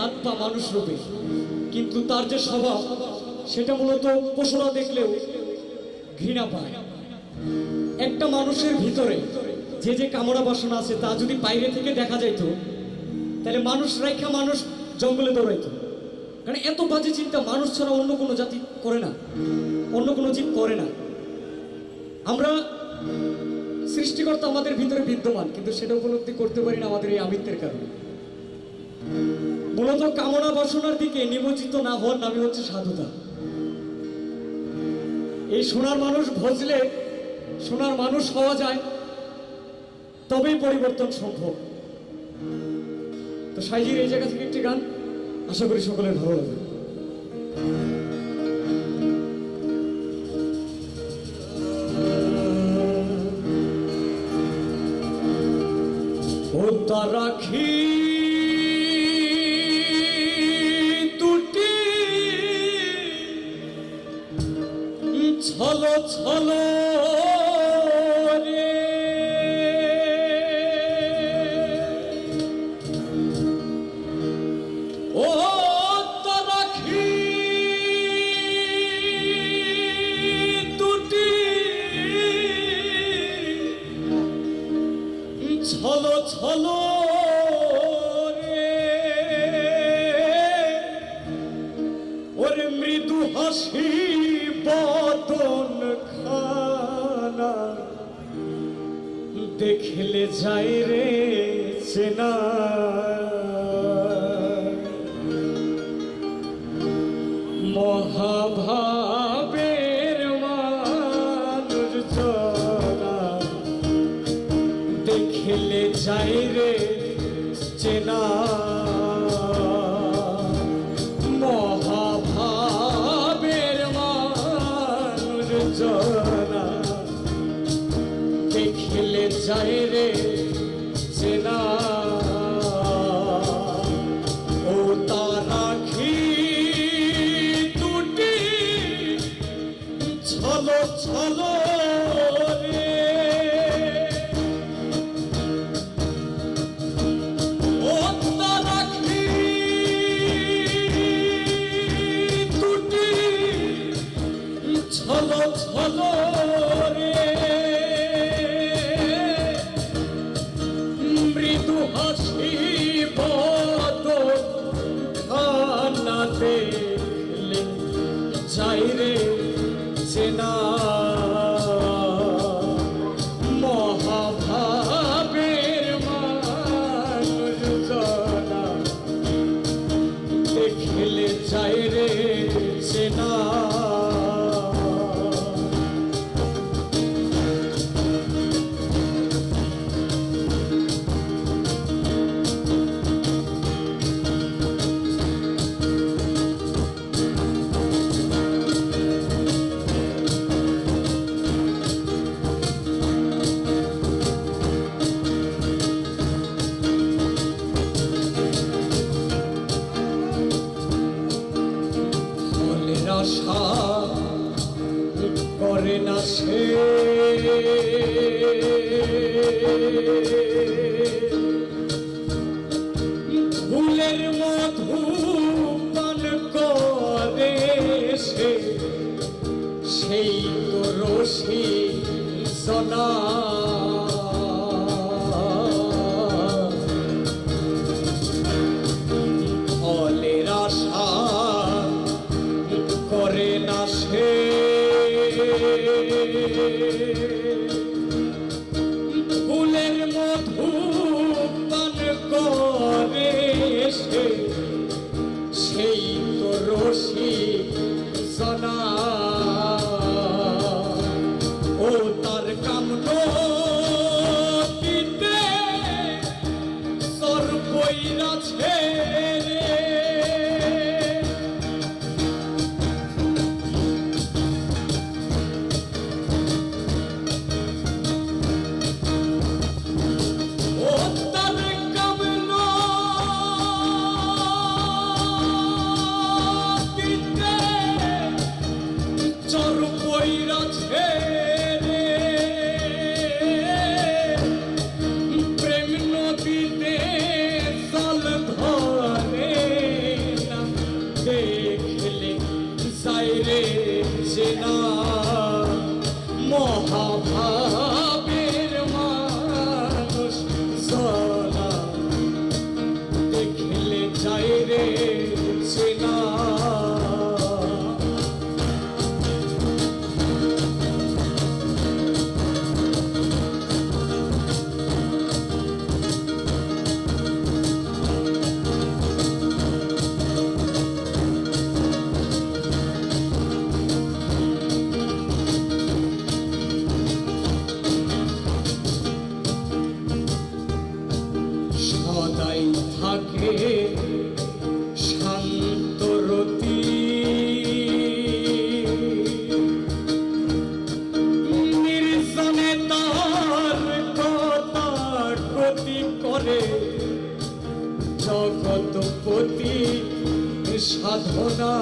হাত পা মানুষ রূপে। কিন্তু তার যে স্বভাব, সেটা মূলত পশুরা দেখলেও ঘৃণা পায়। একটা মানুষের ভিতরে যে যে কামনা বাসনা আছে, তা যদি বাইরে থেকে দেখা যাইতো, তাহলে মানুষ রাইখা মানুষ জঙ্গলে দৌড়াইতো। কারণ এত বাজে চিন্তা মানুষ ছাড়া অন্য কোনো জাতি করে না, অন্য কোনো জীব করে না। আমরা সৃষ্টিকর্তা আমাদের ভিতরে বিদ্যমান, কিন্তু সেটা উপলব্ধি করতে পারি না আমাদের এই আমিত্বের কারণে। মূলত কামনা বাসনার দিকে নিমজ্জিত না হওয়ার নামই হচ্ছে সাধুতা। এই সোনার মানুষ ভজলে সোনার মানুষ হওয়া যায়, তবেই পরিবর্তন সম্ভব। তো সাইজির এই জায়গা থেকে একটি গান, আশা করি সকলের ভালো লাগবে। রাখি ছলো ছলো ছলো ছলো দেখলে যাই রে চেনা। মহাভাবের মানুষ চলা দেখলে যাই রে চেনা। মহাভাবের মানুষ জনা। যাই রে চেনা যাই রে চেনা আশা করে না সে। ফুলের মধু পান করে সে সেই তো রশি সনা Amen. রে জগৎপতি সাধনা।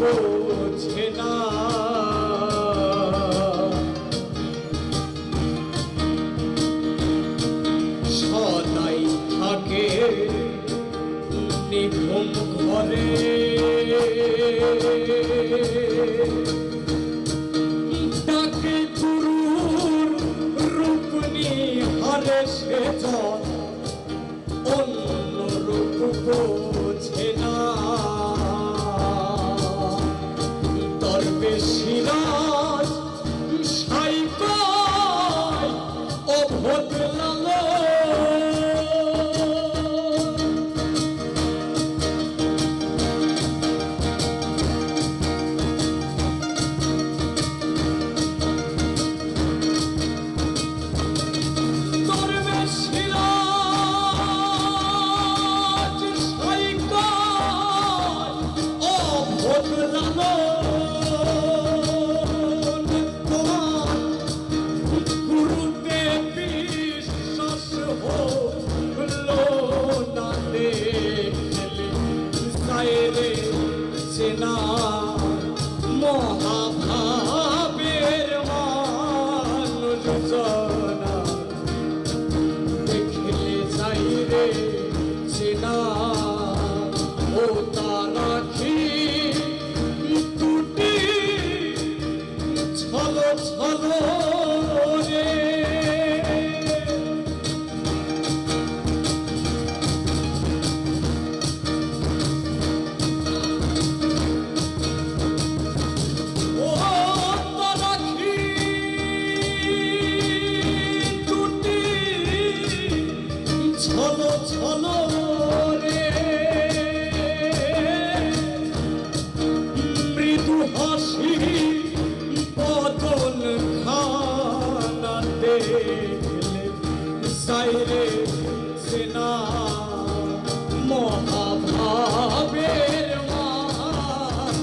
বোঝে না। সদাই থাকে নিঘুম ঘরে। না মহাভাবের মানুষনা দেখলে যাই রে চেনা ও তারা কি দুটি ছলো ছলো ছলো ছলো রে। মৃদু হাসি বদল খানা দেখলে সাইরে সেনা। মহাভাবের মান